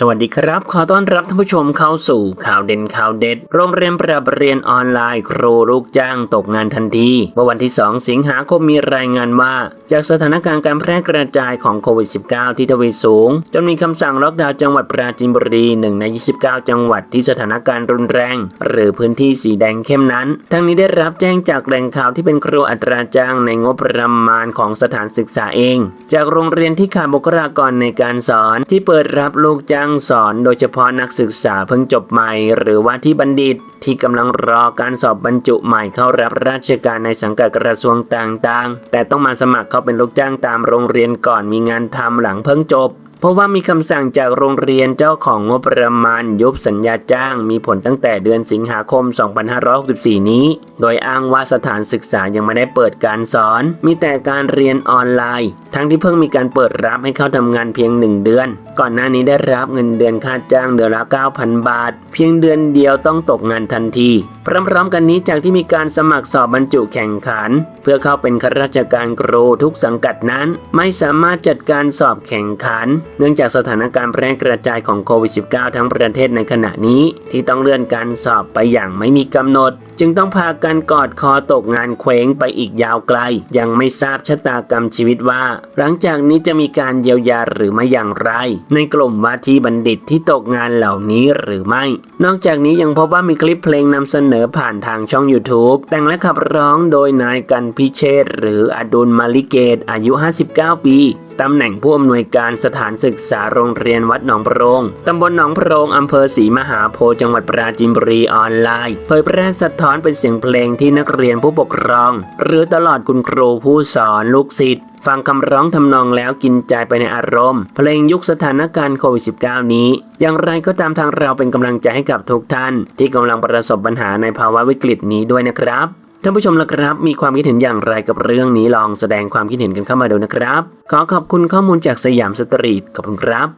สวัสดีครับ ขอต้อนรับท่านผู้ชมเข้าสู่ข่าวเด่นข่าวเด็ด โรงเรียนปรับเรียนออนไลน์ ครูลูกจ้างตกงานทันทีเมื่อวันที่ 2 สิงหาคมมีรายงานว่า จากสถานการณ์การแพร่กระจายของโควิด -19 ที่ทวีสูง จนมีคำสั่งล็อกดาวน์จังหวัดปราจีนบุรีหนึ่งใน 29 จังหวัดที่สถานการณ์รุนแรง หรือพื้นที่สีแดงเข้มนั้น ทั้งนี้ได้รับแจ้งจากแหล่งข่าวที่เป็นครูอัตราจ้างในงบประมาณของสถานศึกษาเอง จากโรงเรียนที่ขาดบุคลากรในการสอนที่เปิดรับลูกจ้างงสอนโดยเฉพาะนักศึกษาเพิ่งจบใหม่ หรือว่าที่บัณฑิตที่กำลังรอการสอบบรรจุใหม่เข้ารับราชการในสังกัดกระทรวงต่างๆ แต่ต้องมาสมัครเข้าเป็นลูกจ้างตามโรงเรียนก่อนมีงานทำหลังเพิ่งจบ เพราะว่ามีคำสั่งจากโรงเรียนเจ้าของงบประมาณยุบสัญญาจ้างมีผลตั้งแต่เดือนสิงหาคม 2564 นี้ โดยอ้างว่าสถานศึกษายังไม่ได้เปิดการสอน มีแต่การเรียนออนไลน์ ทั้งที่เพิ่งมีการเปิดรับให้เข้าทำงานเพียง 1 เดือน ก่อนหน้านี้ได้รับเงินเดือนค่าจ้างเดือนละ 9,000 บาท เพียงเดือนเดียวต้องตกงานทันทีพร้อมๆกันนี้จากที่มีการสมัครสอบบรรจุแข่งขัน เพื่อเข้าเป็นข้าราชการครูทุกสังกัดนั้น ไม่สามารถจัดการสอบแข่งขันเนื่องจากสถานการณ์แพร่กระจายของโควิด -19 ทั้งประเทศในขณะนี้ ที่ต้องเลื่อนการสอบไปอย่างไม่มีกำหนด จึงต้องพากันกอดคอตกงานเคว้งไปอีกยาวไกล ยังไม่ทราบชะตากรรมชีวิตว่า หลังจากนี้จะมีการเยียวยาหรือไม่อย่างไร ในกลุ่มว่าที่บัณฑิตที่ตกงานเหล่านี้หรือไม่ นอกจากนี้ยังพบว่ามีคลิปเพลงนำเสนอผ่านทางช่อง YouTube แต่งและขับร้องโดยนายกันพิเชษหรืออดุลมาลิเกตอายุ 59 ปี ตำแหน่งผู้อำนวยการสถานศึกษาโรงเรียนวัดหนองโพรงตำบลหนองโพรงอำเภอศรีมหาโพธิ์จังหวัดปราจีนบุรีออนไลน์เผยแพร่สะท้อนเป็นเสียงเพลงที่นักเรียนผู้ปกครอง หรือตลอดคุณครูผู้สอนลูกศิษย์ฟังคำร้องทำนองแล้วกินใจไปในอารมณ์ เพลงยุคสถานการณ์โควิด -19 นี้ อย่างไรก็ตามทางเราเป็นกำลังใจให้กับทุกท่าน ที่กำลังประสบปัญหาในภาวะวิกฤตนี้ด้วยนะครับ ท่านผู้ชมละครับ มีความคิดเห็นอย่างไรกับเรื่องนี้ลองแสดงความคิดเห็นกันเข้ามาดูนะครับ ขอขอบคุณข้อมูลจากสยามสตรีทขอบคุณครับ